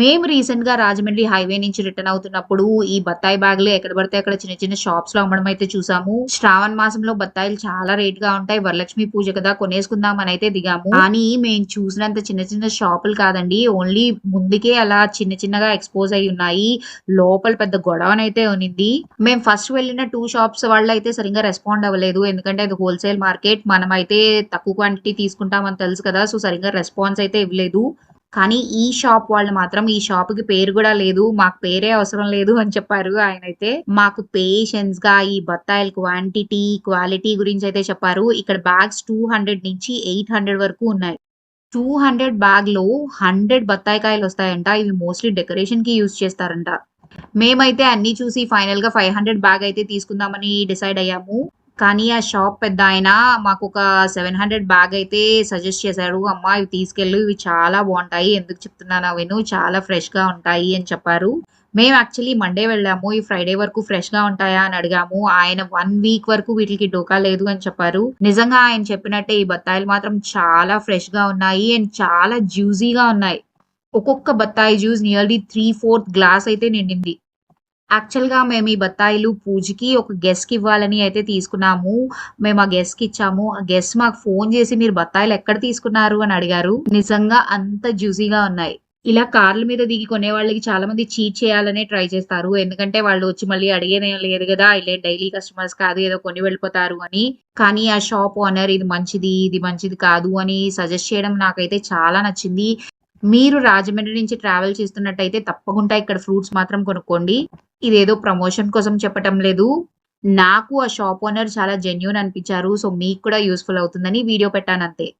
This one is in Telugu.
మేము రీసెంట్గా రాజమండ్రి హైవే నుంచి రిటర్న్ అవుతున్నప్పుడు ఈ బత్తాయి బ్యాగులు ఎక్కడ పడితే అక్కడ చిన్న చిన్న షాప్స్లో అమ్మడం అయితే చూసాము. శ్రావణ మాసంలో బత్తాయిలు చాలా రేట్గా ఉంటాయి. వరలక్ష్మి పూజ కదా కొనేసుకుందాం అని అయితే దిగాము. కానీ మేము చూసినంత చిన్న చిన్న షాపులు కాదండి. ఓన్లీ ముందుకే అలా చిన్న చిన్నగా ఎక్స్పోజ్ అయి ఉన్నాయి. లోపల పెద్ద గొడవనైతే ఉన్నింది. మేము ఫస్ట్ వెళ్ళిన టూ షాప్స్ వాళ్ళు అయితే సరిగ్గా రెస్పాండ్ అవ్వలేదు. ఎందుకంటే అది హోల్సేల్ మార్కెట్. మనం అయితే తక్కువ క్వాంటిటీ తీసుకుంటామని తెలుసు కదా సో సరిగ్గా రెస్పాన్స్ అయితే ఇవ్వలేదు. కానీ ఈ షాప్ వాళ్ళు మాత్రం ఈ షాప్కి పేరు కూడా లేదు మాకు పేరే అవసరం లేదు అని చెప్పారు. ఆయన అయితే మాకు పేషెన్స్గా ఈ బత్తాయిల క్వాంటిటీ క్వాలిటీ గురించి అయితే చెప్పారు. ఇక్కడ బ్యాగ్స్ టూ హండ్రెడ్ నుంచి ఎయిట్ హండ్రెడ్ వరకు ఉన్నాయి. టూ హండ్రెడ్ బ్యాగ్లో హండ్రెడ్ బత్తాయి కాయలు వస్తాయంట. ఇవి మోస్ట్లీ డెకరేషన్కి యూజ్ చేస్తారంట. మేమైతే అన్ని చూసి ఫైనల్గా ఫైవ్ హండ్రెడ్ బ్యాగ్ అయితే తీసుకుందామని డిసైడ్ అయ్యాము. కానీ ఆ షాప్ పెద్ద ఆయన మాకు ఒక సెవెన్ హండ్రెడ్ బ్యాగ్ అయితే సజెస్ట్ చేశాడు. అమ్మ ఇవి తీసుకెళ్ళు ఇవి చాలా బాగుంటాయి. ఎందుకు చెప్తున్నాను విను చాలా ఫ్రెష్గా ఉంటాయి అని చెప్పారు. మేము యాక్చువల్లీ మండే వెళ్ళాము. ఈ ఫ్రైడే వరకు ఫ్రెష్గా ఉంటాయా అని అడిగాము. ఆయన వన్ వీక్ వరకు వీటికి డోకా లేదు అని చెప్పారు. నిజంగా ఆయన చెప్పినట్టే ఈ బత్తాయిలు మాత్రం చాలా ఫ్రెష్గా ఉన్నాయి అండ్ చాలా జ్యూసీగా ఉన్నాయి. ఒక్కొక్క బత్తాయి juice nearly three fourth glass అయితే నిండింది. యాక్చువల్గా మేము ఈ బత్తాయిలు పూజకి ఒక గెస్ట్కి ఇవ్వాలని అయితే తీసుకున్నాము. మేము ఆ గెస్ట్కి ఇచ్చాము. ఆ గెస్ట్ మాకు ఫోన్ చేసి మీరు బత్తాయిలు ఎక్కడ తీసుకున్నారు? అని అడిగారు. నిజంగా అంత జ్యూసీగా ఉన్నాయి. ఇలా కార్ల మీద దిగి కొనే వాళ్ళకి చాలా మంది చీట్ చేయాలనే ట్రై చేస్తారు. ఎందుకంటే వాళ్ళు వచ్చి మళ్ళీ అడిగేదే లేదు కదా ఇలా డైలీ కస్టమర్స్ కాదు ఏదో కొని వెళ్ళిపోతారు అని. కానీ ఆ షాప్ ఓనర్ ఇది మంచిది ఇది మంచిది కాదు అని సజెస్ట్ చేయడం నాకైతే చాలా నచ్చింది. మీరు రాజమండ్రి నుంచి ట్రావెల్ చేస్తున్నట్టయితే తప్పకుండా ఇక్కడ ఫ్రూట్స్ మాత్రం కొనుక్కోండి. ఇదేదో ప్రమోషన్ కోసం చెప్పటం లేదు. నాకు ఆ షాప్ ఓనర్ చాలా జెన్యున్ అనిపించారు. సో మీకు కూడా యూస్ఫుల్ అవుతుందని వీడియో పెట్టాను అంతే.